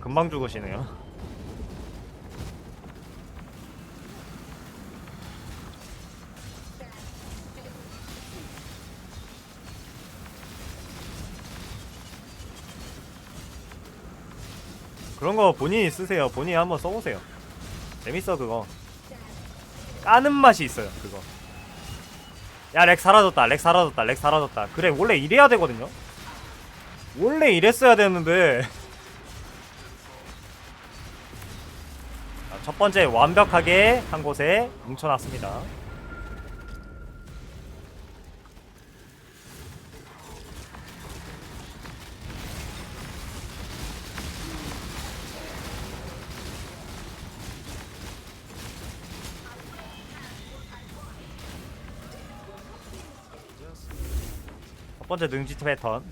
금방 죽으시네요. 그런 거 본인이 쓰세요. 본인이 한번 써보세요. 재밌어 그거. 까는 맛이 있어요 그거. 야 렉 사라졌다. 렉 사라졌다. 렉 사라졌다. 그래 원래 이래야 되거든요. 원래 이랬어야 되는데. 첫 번째 완벽하게 한 곳에 뭉쳐놨습니다. 첫 번째 능지 패턴.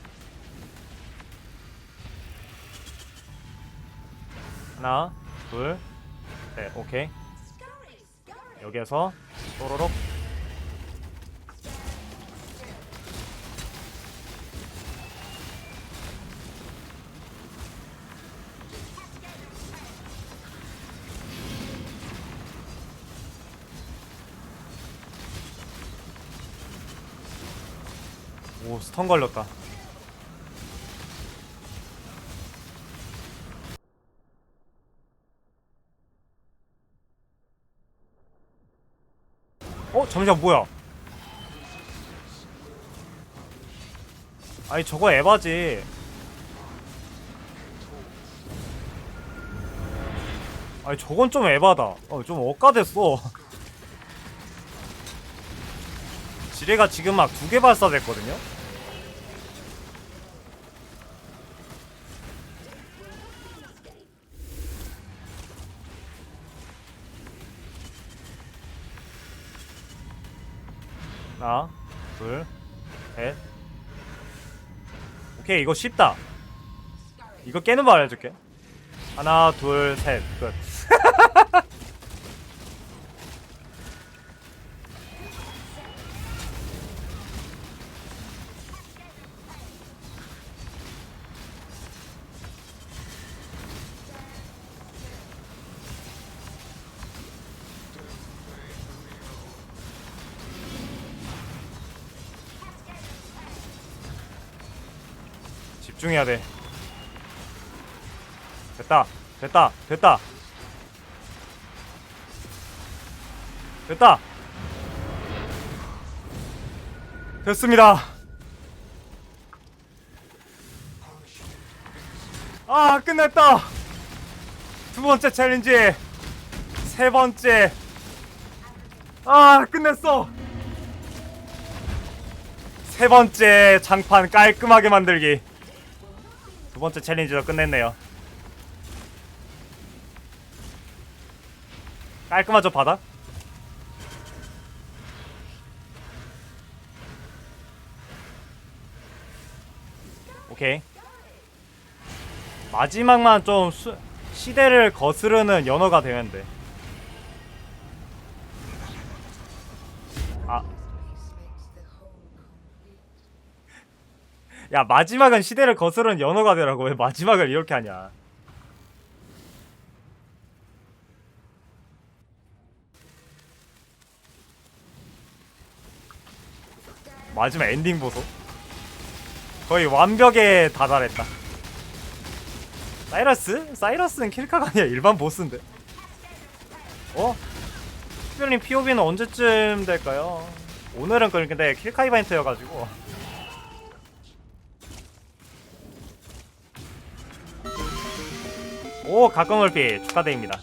하나, 둘, 셋, 오케이. 여기에서 또로록. 오, 스턴 걸렸다. 어? 잠시만 뭐야? 아니 저거 에바지. 아니 저건 좀 에바다. 어 좀 억까됐어. 지뢰가 지금 막 두 개 발사됐거든요 하나, 둘, 셋. 오케이, 이거 쉽다. 이거 깨는 법 알려줄게. 하나, 둘, 셋. 끝. 집중해야 돼. 됐다. 됐다. 됐다. 됐다. 됐습니다. 아, 끝냈다. 두 번째 챌린지. 세 번째. 아, 끝냈어. 세 번째 장판 깔끔하게 만들기. 두 번째 챌린지도 끝냈네요. 깔끔하죠 바닥? 오케이. 마지막만 좀 수, 시대를 거스르는 연어가 돼. 아. 야 마지막은 시대를 거스르는 연어가 되라고 왜 마지막을 이렇게 하냐 마지막 엔딩 보소 거의 완벽에 다다랬다 사이러스? 사이러스는 킬카가 아니야 일반 보스인데 어? 특별히 POB는 언제쯤 될까요? 오늘은 근데 킬카 이벤트여가지고 오 가끔 얼핏 축하드립니다